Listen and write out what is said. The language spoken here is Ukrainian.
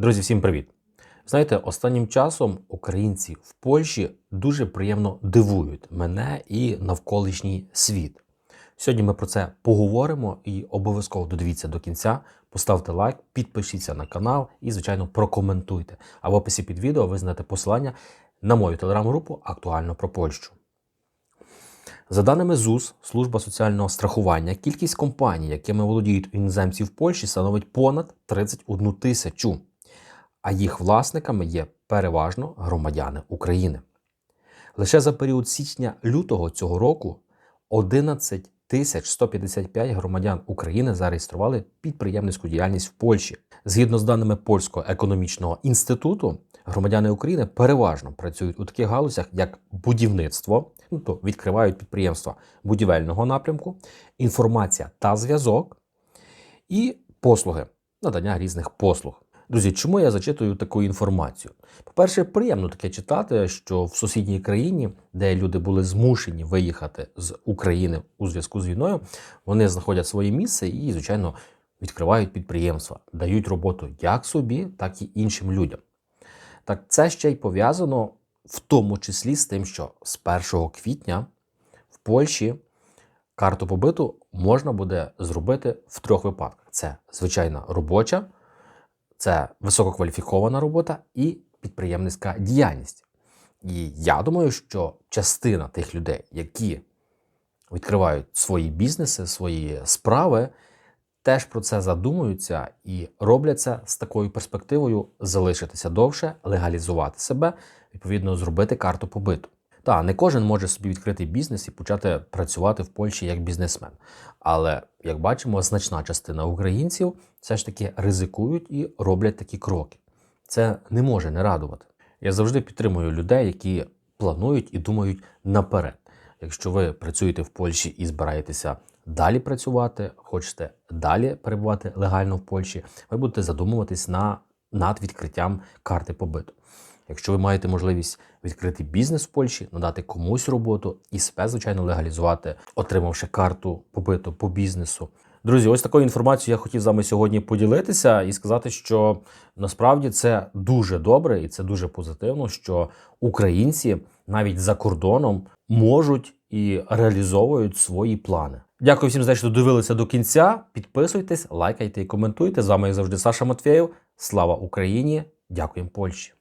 Друзі, всім привіт! Знаєте, останнім часом українці в Польщі дуже приємно дивують мене і навколишній світ. Сьогодні ми про це поговоримо і обов'язково додивіться до кінця. Поставте лайк, підпишіться на канал і, звичайно, прокоментуйте. А в описі під відео ви знайдете посилання на мою телеграм-групу Актуально про Польщу. За даними ЗУС, служба соціального страхування, кількість компаній, якими володіють іноземці в Польщі, становить понад 31 тисячу, а їх власниками є переважно громадяни України. Лише за період січня-лютого цього року 11 тисяч 155 громадян України зареєстрували підприємницьку діяльність в Польщі. Згідно з даними Польського економічного інституту, громадяни України переважно працюють у таких галузях, як будівництво, ну то відкривають підприємства будівельного напрямку, інформація та зв'язок і послуги, надання різних послуг. Друзі, чому я зачитую таку інформацію? По-перше, приємно таке читати, що в сусідній країні, де люди були змушені виїхати з України у зв'язку з війною, вони знаходять своє місце і, звичайно, відкривають підприємства, дають роботу як собі, так і іншим людям. Так це ще й пов'язано в тому числі з тим, що з 1 квітня в Польщі карту побиту можна буде зробити в трьох випадках: це звичайна робоча, це висококваліфікована робота і підприємницька діяльність. І я думаю, що частина тих людей, які відкривають свої бізнеси, свої справи, теж про це задумуються і роблять це з такою перспективою залишитися довше, легалізувати себе, відповідно, зробити карту побиту. Та не кожен може собі відкрити бізнес і почати працювати в Польщі як бізнесмен. Але як бачимо, значна частина українців все ж таки ризикують і роблять такі кроки. Це не може не радувати. Я завжди підтримую людей, які планують і думають наперед. Якщо ви працюєте в Польщі і збираєтеся далі працювати, хочете далі перебувати легально в Польщі, ви будете задумуватись на, над відкриттям карти побиту. Якщо ви маєте можливість відкрити бізнес в Польщі, надати комусь роботу і себе, звичайно, легалізувати, отримавши карту побиту по бізнесу. Друзі, ось такою інформацією я хотів з вами сьогодні поділитися і сказати, що насправді це дуже добре і це дуже позитивно, що українці навіть за кордоном можуть і реалізовують свої плани. Дякую всім за те, що додивилися до кінця. Підписуйтесь, лайкайте і коментуйте. З вами як завжди Саша Матвєєв. Слава Україні! Дякуємо Польщі!